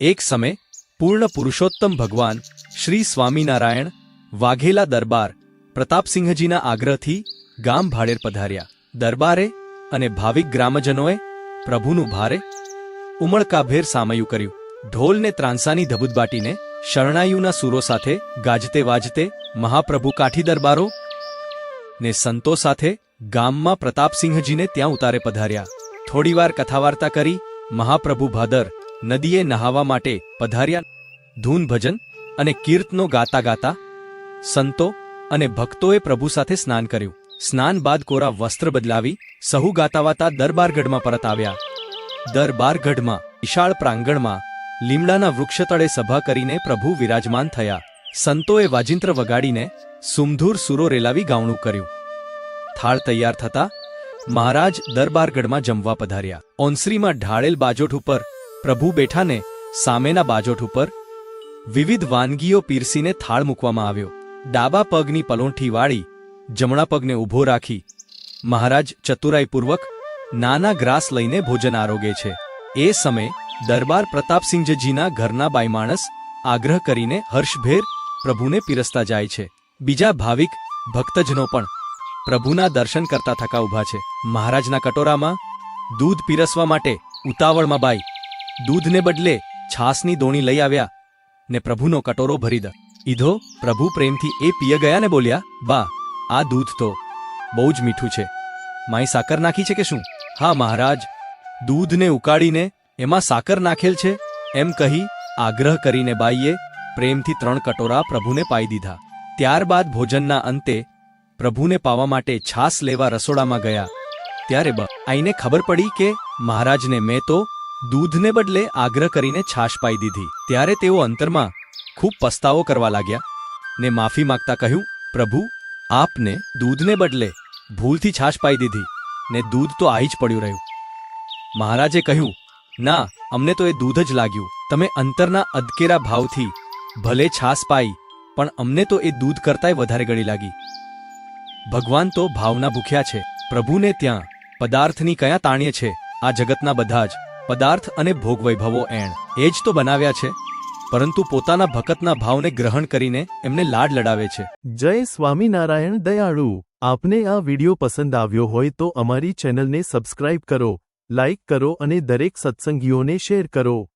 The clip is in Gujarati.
એક સમય પૂર્ણ પુરુષોત્તમ ભગવાન શ્રી સ્વામિનારાયણ વાઘેલા દરબાર પ્રતાપસિંહજીના આગ્રહથી ગામ ભાડેર પધાર્યા. દરબારે અને ભાવિક ગ્રામજનોએ પ્રભુનું ભારે ઉમળકાભેર સામયું કર્યું. ઢોલને ત્રાંસાની ધબુદબાટીને શરણાયુના સૂરો સાથે ગાજતે વાજતે મહાપ્રભુ કાઠી દરબારો ને સંતો સાથે ગામમાં પ્રતાપસિંહજીને ત્યાં ઉતારે પધાર્યા. થોડીવાર કથાવાર્તા કરી મહાપ્રભુ ભાદર નદીએ નહાવા માટે પધાર્યા. ધૂન ભજન અને કીર્તનો ગાતા ગાતા સંતો અને ભક્તોએ પ્રભુ સાથે સ્નાન કર્યું. સ્નાન બાદ કોરા વસ્ત્ર બદલાવી સહુ ગાતાવાતા દરબારગઢમાં પરત આવ્યા. દરબારગઢમાં વિશાળ પ્રાંગણમાં, લીમડાના વૃક્ષ તળે સભા કરીને પ્રભુ વિરાજમાન થયા. સંતોએ વાજિંત્ર વગાડીને સુમધુર સુરો રેલાવી ગાવણું કર્યું. થાળ તૈયાર થતા મહારાજ દરબારગઢમાં જમવા પધાર્યા. ઓનસરીમાં ઢાળેલ બાજોઠ ઉપર પ્રભુ બેઠાને સામેના બાજોઠ ઉપર વિવિધ વાનગીઓ પીરસીને થાળ મૂકવામાં આવ્યો. ડાબા પગની પલોઠી વાળી જમણા પગને ઊભો રાખી મહારાજ ચતુરાઈપૂર્વક નાના ગ્રાસ લઈને ભોજન આરોગે છે. એ સમય દરબાર પ્રતાપસિંહજીના ઘરના બાઈમાણસ આગ્રહ કરીને હર્ષભેર પ્રભુને પીરસતા જાય છે. બીજા ભાવિક ભક્તજનો પણ પ્રભુના દર્શન કરતા થકા ઊભા છે. મહારાજના કટોરામાં દૂધ પીરસવા માટે ઉતાવળમાં બાઈ દૂધને બદલે છાસની દોણી લઈ આવ્યા ને પ્રભુનો કટોરો ભરી દ. ઈધો, પ્રભુ પ્રેમથી એ પીય ગયા ને બોલ્યા, બા, આ દૂધ તો બહુ જ મીઠું છે. માઈ સાકર નાખી છે કે શું? હા, મહારાજ, દૂધને ઉકાળીને એમાં સાકર નાખેલ છે, એમ કહી આગ્રહ કરીને બાઈએ પ્રેમથી ત્રણ કટોરા પ્રભુને પાઈ દીધા. ત્યારબાદ ભોજનના અંતે પ્રભુને પાવા માટે છાસ લેવા રસોડામાં ગયા. ત્યારે બ, આઈને ખબર પડી કે મહારાજને મેં તો દૂધને બદલે આગ્રહ કરીને છાશ પાઈ દીધી. ત્યારે તેઓ અંતરમાં ખૂબ પસ્તાવો કરવા લાગ્યા ને માફી માંગતા કહ્યું, પ્રભુ, આપને દૂધને બદલે ભૂલથી છાશ પાઈ દીધી ને દૂધ તો આવી જ પડ્યું રહ્યું. મહારાજે કહ્યું, ના, અમને તો એ દૂધ જ લાગ્યું. તમે અંતરના અદકેરા ભાવથી ભલે છાશ પાઈ, પણ અમને તો એ દૂધ કરતાંય વધારે ગળી લાગી. ભગવાન તો ભાવના ભૂખ્યા છે. પ્રભુને ત્યાં પદાર્થની કયા તાણીએ છે? આ જગતના બધા જ પદાર્થ અને ભોગવૈભવો એણ. એ જ તો બનાવ્યા છે. પરંતુ પોતાના ભકતના ભાવને ગ્રહણ કરીને એમને લાડ લડાવે છે. જય સ્વામિનારાયણ દયાળુ. આપને આ વિડિયો પસંદ આવ્યો હોય તો અમારી ચેનલને સબસ્ક્રાઇબ કરો, લાઇક કરો અને દરેક સત્સંગીઓને શેર કરો.